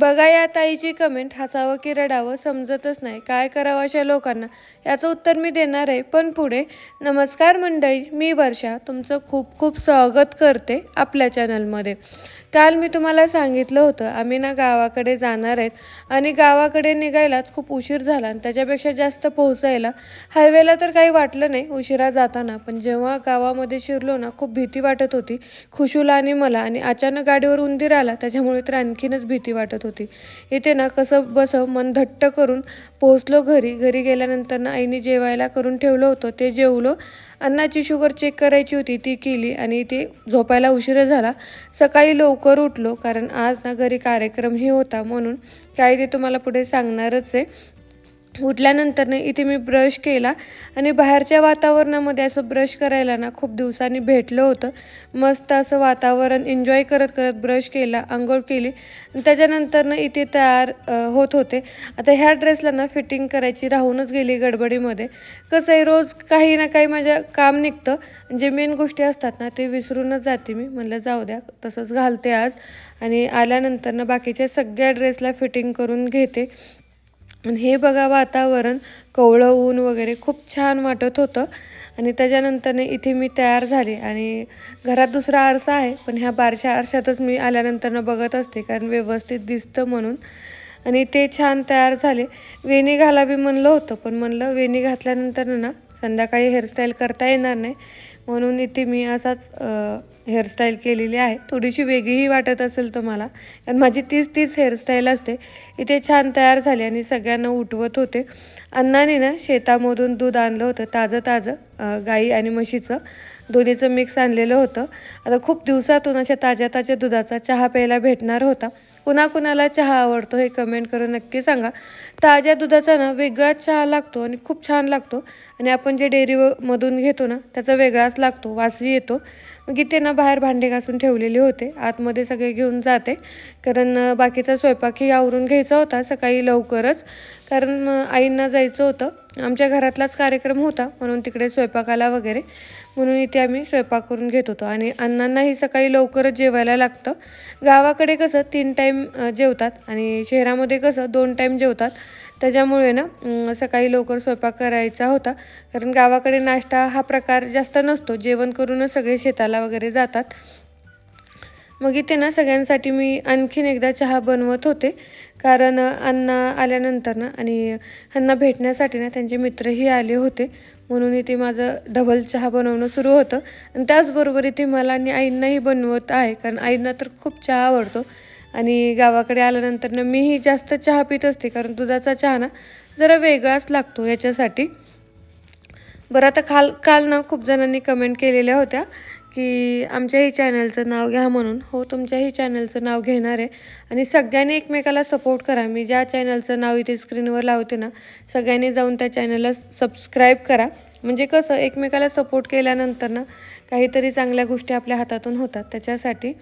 बघा या ताईची कमेंट हसावं की रडावं समजतच नाही. काय करावं अशा लोकांना? याचं उत्तर मी देणार आहे. पण पुढे नमस्कार मंडळी मी वर्षा. तुमचं खूप खूप स्वागत करते आपल्या चॅनलमध्ये काल मी तुम्हाला सांगितलं होतं आम्ही ना गावाकडे जाणार आहेत आणि गावाकडे निघायलाच खूप उशीर झाला आणि त्याच्यापेक्षा जास्त पोहोचायला हायवेला तर काही वाटलं नाही उशिरा जाताना पण जेव्हा गावामध्ये शिरलो ना खूप भीती वाटत होती खुशूला आणि मला आणि अचानक गाडीवर उंदीर आला त्याच्यामुळे तर आणखीनच भीती वाटत होती. इथे ना कसं बसं मन धट्ट करून पोहोचलो घरी घरी गेल्यानंतर ना आईने जेवायला करून ठेवलं होतं ते जेवलो अन्नाची शुगर चेक करायची होती ती केली आणि ती झोपायला उशीर झाला. सकाळी लवकर उठलो कारण आज ना घरी कार्यक्रमही होता म्हणून काही ते तुम्हाला पुढे सांगणारच आहे. उठल्यानंतर ना इथे मी ब्रश केला आणि बाहेरच्या वातावरणामध्ये असं ब्रश करायला ना खूप दिवसांनी भेटलं होतं. मस्त असं वातावरण एन्जॉय करत करत ब्रश केला आंघोळ केली. आणि त्याच्यानंतर ना इथे तयार होत होते. आता ह्या ड्रेसला ना फिटिंग करायची राहूनच गेली गडबडीमध्ये. कसं आहे रोज काही ना काही माझ्या काम निघतं. जे मेन गोष्टी असतात ना ते विसरूनच जाते मी. म्हणलं जाऊ द्या तसंच घालते आज. आणि आल्यानंतर ना बाकीच्या सगळ्या ड्रेसला फिटिंग करून घेते. आणि हे बघा वातावरण कवळं ऊन वगैरे खूप छान वाटत होतं. आणि त्याच्यानंतरने इथे मी तयार झाले. आणि घरात दुसरा आरसा आहे पण ह्या बारशा आरशातच मी आल्यानंतरनं बघत असते कारण व्यवस्थित दिसतं म्हणून. आणि ते छान तयार झाले. वेणी घालावी म्हणलं होतं पण म्हणलं वेणी घातल्यानंतर ना संध्याकाळी हेअरस्टाईल करता येणार नाही. म्हणून इथे मी असाच हेअरस्टाईल केलेली आहे. थोडीशी वेगळीही वाटत असेल तुम्हाला. कारण माझी तीच तीच हेअरस्टाईल असते. इथे छान तयार झाली आणि सगळ्यांना उठवत होते. अण्णाने ना शेतामधून दूध आणलं होतं. ताजं ताजं गाई आणि म्हशीचं. दोन्हीचं मिक्स आणलेलं होतं. आता खूप दिवसातून अशा ताज्या ताज्या दुधाचा चहा प्यायला भेटणार होता. कुणाकुणाला चहा आवडतो हे कमेंट करून नक्की सांगा. ताज्या दुधाचा ना वेगळाच चहा लागतो आणि खूप छान लागतो. आणि आपण जे डेअरीमधून घेतो ना त्याचा वेगळाच लागतो. वासही येतो. मग इथे ना बाहेर भांडे घासून ठेवलेले होते. आतमध्ये सगळे घेऊन जाते. कारण बाकीचा स्वयंपाकही आवरून घ्यायचा होता सकाळी लवकरच. कारण आईंना जायचं होतं. आमच्या घरातलाच कार्यक्रम होता म्हणून तिकडे स्वयंपाकाला वगैरे. म्हणून इथे आम्ही स्वयंपाक करून घेत होतो. आणि अण्णांनाही सकाळी लवकरच जेवायला लागतं. गावाकडे कसं तीन टाईम जेवतात. आणि शहरामध्ये कसं दोन टाईम जेवतात. त्याच्यामुळे ना सकाळी लवकर स्वयंपाक करायचा होता. कारण गावाकडे नाश्ता हा प्रकार जास्त नसतो. जेवण करूनच सगळे शेताला वगैरे जातात. मग इथे ना सगळ्यांसाठी मी आणखीन एकदा चहा बनवत होते. कारण अण्णा आल्यानंतर ना आणि ह्यांना भेटण्यासाठी ना त्यांचे मित्रही आले होते. म्हणून इथे माझं डबल चहा बनवणं सुरू होतं. आणि त्याचबरोबर इथे मला आणि आईंनाही बनवत आहे. कारण आईंना तर खूप चहा आवडतो. आणि गावाकडे आल्यानंतर ना मीही जास्त चहा पित असते कारण दुधाचा चहा ना जरा वेगळाच लागतो याच्यासाठी. बरं आता काल काल ना खूप जणांनी कमेंट केलेल्या होत्या की आमच्याही चॅनलचं नाव घ्या म्हणून. हो तुमच्याही चॅनलचं नाव घेणार आहे. आणि सगळ्यांनी एकमेकाला सपोर्ट करा. मी ज्या चॅनलचं नाव इथे स्क्रीनवर लावते ना सगळ्यांनी जाऊन त्या चॅनलला सबस्क्राईब करा. म्हणजे कसं एकमेकाला सपोर्ट केल्यानंतर ना काहीतरी चांगल्या गोष्टी आपल्या हातातून होतात त्याच्यासाठी.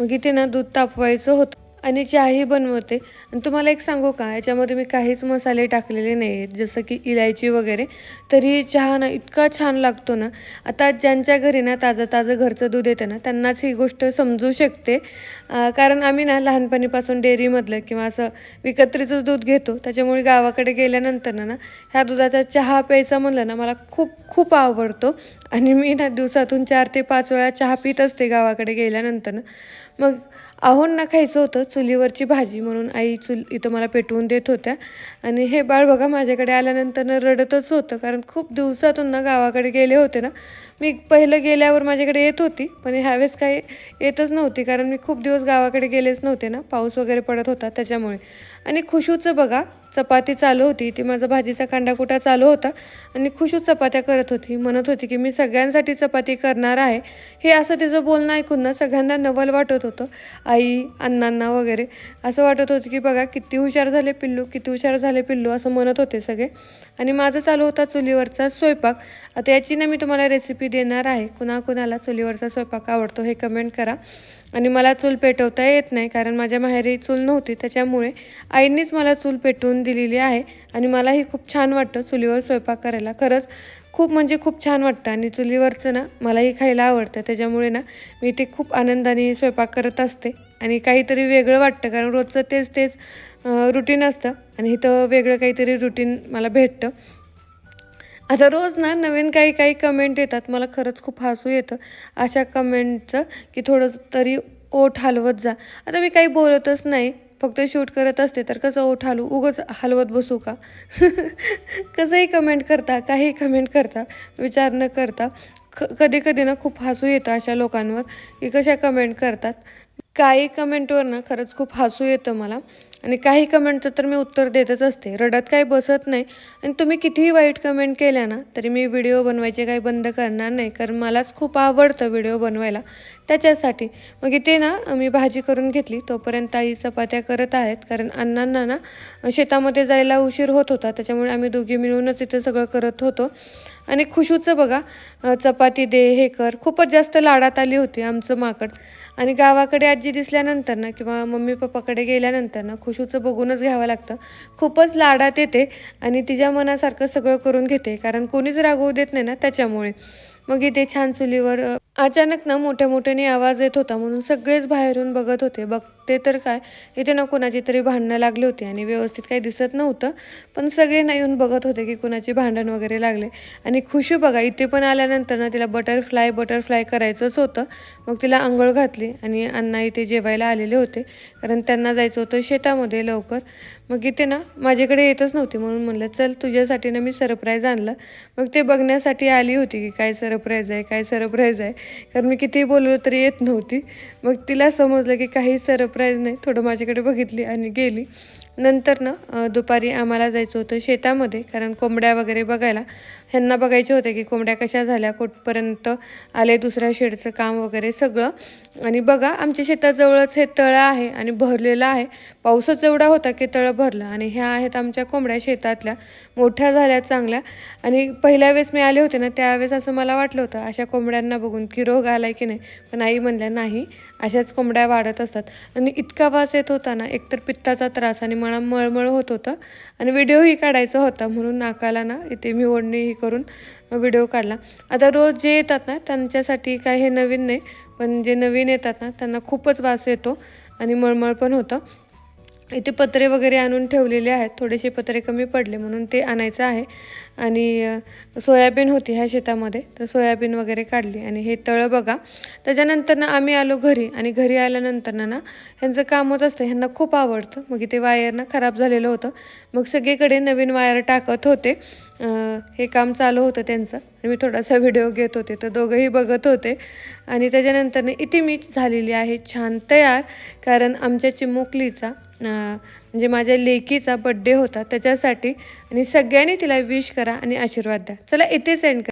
मग इथे ना दूध तापवायचं होतं. आणि चहाही बनवते. आणि तुम्हाला एक सांगू का याच्यामध्ये मी काहीच मसाले टाकलेले नाही आहेत जसं की इलायची वगैरे. तरी चहा ना इतका छान लागतो ना आता ज्यांच्या घरी ना ताजं ताजं घरचं दूध येतं ना त्यांनाच ही गोष्ट समजू शकते. कारण आम्ही ना लहानपणीपासून डेअरीमधलं किंवा असं विकत्रीचं दूध घेतो. त्याच्यामुळे गावाकडे गेल्यानंतर ना ना ह्या दुधाचा चहा प्यायचा म्हणलं ना मला खूप खूप आवडतो. आणि मी ना दिवसातून चार ते पाच वेळा चहा पित असते गावाकडे गेल्यानंतर ना. मग आहोंना खायचं होतं चुलीवरची भाजी म्हणून. आई चुल इथं मला पेटवून देत होत्या. आणि हे बाळ बघा माझ्याकडे आल्यानंतर रडतच होतं. कारण खूप दिवसातून ना गावाकडे गेले होते ना. मी पहिलं गेल्यावर माझ्याकडे येत होती पण ह्यावेळेस काही येतच नव्हती. कारण मी खूप दिवस गावाकडे गेलेच नव्हते ना. पाऊस वगैरे पडत होता त्याच्यामुळे. आणि खुशूचं बघा चपाती चालू होती ती माझा भाजीचा कांडाकुटा चालू होता आणि खुशू चपात्या करत होती. म्हणत होती की मी सगळ्यांसाठी चपाती करणार आहे. हे असं तिचं बोलणं ऐकून ना सगळ्यांना नवल वाटत होतं. आई अण्णांना वगैरे असं वाटत होतं की बघा किती हुशार झाले पिल्लू किती हुशार झाले पिल्लू असं म्हणत होते सगळे. आणि माझं चालू होता चुलीवरचा स्वयंपाक. आता याची ना मी तुम्हाला रेसिपी देणार आहे. कुणाकुणाला चुलीवरचा स्वयंपाक आवडतो हे कमेंट करा. आणि मला चूल पेटवता येत नाही कारण माझ्या माहेरी चूल नव्हती त्याच्यामुळे आईंनीच मला चूल पेटवून दिलेली आहे. आणि मलाही खूप छान वाटतं चुलीवर स्वयंपाक करायला. खरंच खूप म्हणजे खूप छान वाटतं. आणि चुलीवरचं ना मलाही खायला आवडतं. त्याच्यामुळे ना मी ते खूप आनंदाने स्वयंपाक करत असते. आणि काहीतरी वेगळं वाटतं. कारण रोजचं तेच तेच रुटीन असतं. आणि इथं वेगळं काहीतरी रुटीन मला भेटतं. आता रोज ना नवीन काही काही कमेंट येतात. मला खरंच खूप हसू येतं. अशा कमेंटचं की थोडं तरी ओठ हलवत जा. आता मी काही बोलतच नाही. फक्त शूट करत असते तर कसं ओठ हलू? उगंच हलवत बसू का? कसंही कमेंट करता काही कमेंट करता विचार न करता ख कधी कधी ना खूप हसू येतं अशा लोकांवर की कशा कमेंट करतात. काही कमेंटवर ना खरंच खूप हसू येतं मला. आणि काही कमेंटचं तर मी उत्तर देतच असते. रडत काही बसत नाही. आणि तुम्ही कितीही वाईट कमेंट केल्या ना तरी मी व्हिडिओ बनवायचे काही बंद करणार नाही. कारण मलाच खूप आवडतं व्हिडिओ बनवायला. त्याच्यासाठी मग इथे ना मी भाजी करून घेतली. तोपर्यंत आई चपात्या करत आहेत. कारण अण्णांना ना शेतामध्ये जायला उशीर होत होता. त्याच्यामुळे आम्ही दोघी मिळूनच इथे सगळं करत होतो. आणि खुशूचं बघा चपाती दे हे कर. खूपच जास्त लाडात आली होती आमचं माकड. आणि गावाकडे आजी दिसल्यानंतर ना किंवा मम्मी पप्पाकडे गेल्यानंतर ना खुशूचं बघूनच घ्यावं लागतं. खूपच लाडात येते आणि तिच्या मनासारखं सगळं करून घेते कारण कोणीच रागवू देत नाही ना त्याच्यामुळे. मग इथे छान चुलीवर अचानक ना मोठ्या मोठ्याने आवाज येत होता म्हणून सगळेच बाहेरून बघत होते बघ ते तर काय इथे ना कुणाची तरी भांडणं लागली होती आणि व्यवस्थित काही दिसत नव्हतं. पण सगळे ना येऊन बघत होते की कुणाची भांडण वगैरे लागले. आणि खुशी बघा इथे पण आल्यानंतर ना तिला बटरफ्लाय बटरफ्लाय करायचंच होतं. मग तिला आंघोळ घातली आणि अण्णा इथे जेवायला आलेले होते. कारण त्यांना जायचं होतं शेतामध्ये लवकर. मग इथे ना माझ्याकडे येतच नव्हती म्हणून म्हणलं चल तुझ्यासाठी ना मी सरप्राईज आणलं. मग ते बघण्यासाठी आली होती की काय सरप्राईज आहे काय सरप्राईज आहे. कारण मी कितीही बोललो तरी येत नव्हती. मग तिला समजलं की काही सरप्राईज नाही. थोडं माझ्याकडे बघितली आणि गेली. नंतर ना दुपारी आम्हाला जायचं होतं शेतामध्ये कारण कोंबड्या वगैरे बघायला. ह्यांना बघायचे होते की कोंबड्या कशा झाल्या कुठपर्यंत आले दुसऱ्या शेडचं काम वगैरे सगळं. आणि बघा आमच्या शेताजवळच हे तळं आहे आणि भरलेलं आहे. पाऊसच एवढा होता की तळं भरलं आणि ह्या आहेत आमच्या कोंबड्या शेतातल्या मोठ्या झाल्या चांगल्या. आणि पहिल्या वेळेस मी आले होते ना त्यावेळेस असं मला वाटलं होतं अशा कोंबड्यांना बघून की रोग आलाय की नाही? पण आई म्हणल्या नाही अशाच कोंबड्या वाढत असतात. आणि इतका वास येत होता ना एकतर पित्ताचा त्रास आणि मला मळमळ होत होतं. आणि व्हिडिओही काढायचा होता म्हणून नाकाला ना इथे मी ओढणीही करून व्हिडिओ काढला. आता रोज जे येतात ना त्यांच्यासाठी काय हे नवीन नाही पण जे नवीन येतात ना त्यांना खूपच वास येतो आणि मळमळ पण होतं. इथे पत्रे वगैरे आणून ठेवलेले आहेत. थोडेसे पत्रे कमी पडले म्हणून ते आणायचं आहे. आणि सोयाबीन होती ह्या शेतामध्ये तर सोयाबीन वगैरे काढली. आणि हे तळं बघा त्याच्यानंतर ना आम्ही आलो घरी. आणि घरी आल्यानंतर ना ह्यांचं कामच असतं. ह्यांना खूप आवडतं. मग इथे वायर ना खराब झालेलं होतं. मग सगळीकडे नवीन वायर टाकत होते. हे काम चालू होतं त्यांचं. आणि मी थोडासा व्हिडिओ घेत होते. तर दोघंही बघत होते. आणि त्याच्यानंतर इथे मी झालेली आहे छान तयार. कारण आमच्या चिमुकलीचा म्हणजे माझ्या लेकीचा बड्डे होता त्याच्यासाठी आणि सगळ्यांनी तिला विश करा आणि आशीर्वाद द्या. चला इथे सेंड करा.